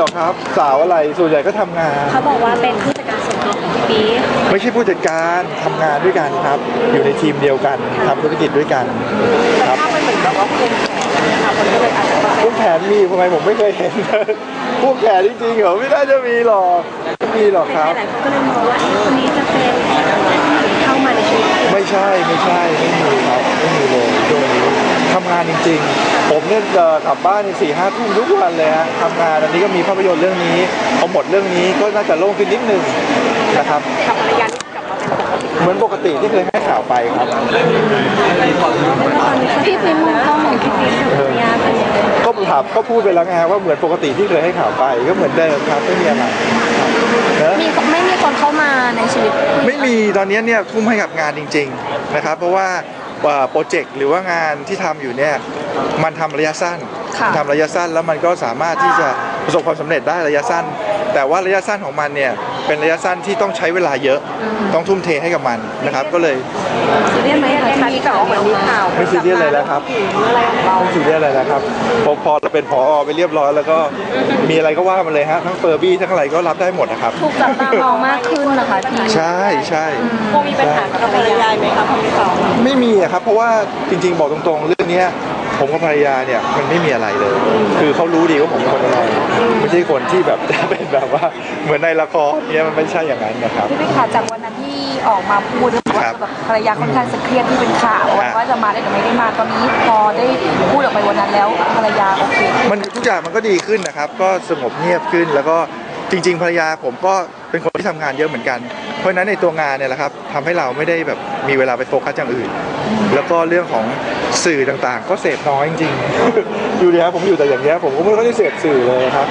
รอกครับ สาวอะไรส่วนใหญ่ก็ทำงาน เขาบอกว่าเป็นผู้จัดการส่วนตัวของพี่ปี๊ไม่ใช่ผู้จัดการทำงานด้วยกันครับ อยู่ในทีมเดียวกันทำธุรกิจด้วยกันครับถ้ามันเหมือนกับว่าควงแขนนะคะคนก็เลยอาจจะเข้าใจพวกแขนมีทำไมผมไม่เคยเห็น พวกแขนจริงๆเหรอไม่น่าจะมีหรอกไม่มีหรอกครับ หลายคนก็เลยมองว่าเอ๊ะคนนี้จะเป็นเข้ามาในชีวิตคุณไม่ใช่ไม่ใช่ไม่มีครับไม่มีเลยช่วงนี้ทำงานจริงๆผม เนี่ยเอ่อกลับบ้านสี่ห้าทุ่มทุกวันเลยฮะทำงานอันนี้ก็มีภาพยนตร์เรื่องนี้พอหมดเรื่องนี้ก็น่าจะโล่งขึ้นนิดนึงนะครับกับภรรยาที่กลับมาเป็นปกติเหมือนปกติที่เคยให้ข่าวไปครับพี่ปี๊มองเขาเหมือนพี่ปี๊กับภรรยาเป็นยังไงก็ถามก็พูดไปแล้วไงว่าเหมือนปกติที่เคยให้ข่าวไปก็เหมือนเดิมครับไม่มีอะไรนะมีไม่มีคนเข้ามาในชีวิต ไม่มีตอนนี้เนี่ยทุ่มให้กับงานจริง ๆ นะครับ เพราะว่าเอ่อโปรเจกต์หรือว่างานที่ทำอยู่เนี่ย มันทำระยะสั้นค่ะทำระยะสั้นแล้วมันก็สามารถที่จะประสบความสำเร็จได้ระยะสั้น แต่ว่าระยะสั้นของมันเนี่ยเป็นระยะสั้นที่ต้องใช้เวลาเยอะต้องทุ่มเทให้กับมันนะครับ ก็เลยซีเรียสไหมคะที่แบบว่าเหมือนมีข่าวไม่ซีเรียสเลยแล้วครับถึงอะไรของเราไม่ซีเรียสอะไรนะครับพอพอเราเป็นผอไปเรียบร้อยแล้วก็มีอะไรก็ว่ามาเลยฮะทั้งเฟอร์บี้ทั้งอะไรก็รับได้หมดนะครับถูกจับตามองมากขึ้นนะคะพี่ใช่ใช่พวกมีปัญหากับภรรยาไหมคะพอมีข่าวไม่มีอะครับเพราะว่าจริง ๆ บอกตรงๆเรื่องเนี้ย ผมกับภรรยาเนี่ยมันไม่มีอะไรเลย คือเขารู้ดีว่าผมเป็นคนยังไงไม่ใช่คนที่แบบจะเป็นแบบว่าเหมือนในละครเนี่ยมันไม่ใช่อย่างนั้นนะครับ พี่ปิ๊กค่ะจากวันนั้นที่ออกมาพูดว่าครับแบบภรรยาค่อนข้างจะเครียดที่เป็นข่าวครับว่าจะมาได้หรือไม่ได้มาตอนนี้พอได้พูดออกไปวันนั้นแล้วภรรยาโอเคมันทุกอย่างมันก็ดีขึ้นนะครับ ก็สงบเงียบขึ้น แล้วก็จริง ๆ ภรรยาผมก็เป็นคนที่ทำงานเยอะเหมือนกัน เพราะฉะนั้นในตัวงานเนี่ยแหละครับทำให้เราไม่ได้แบบมีเวลาไปโฟกัสอย่างอื่น แล้วก็เรื่องของสื่อต่างๆ ก็เสพน้อยจริงๆอยู่ดีครับผมอยู่แต่อย่างเงี้ยผมก็ไม่ค่อยได้เสพสื่อเลยครับ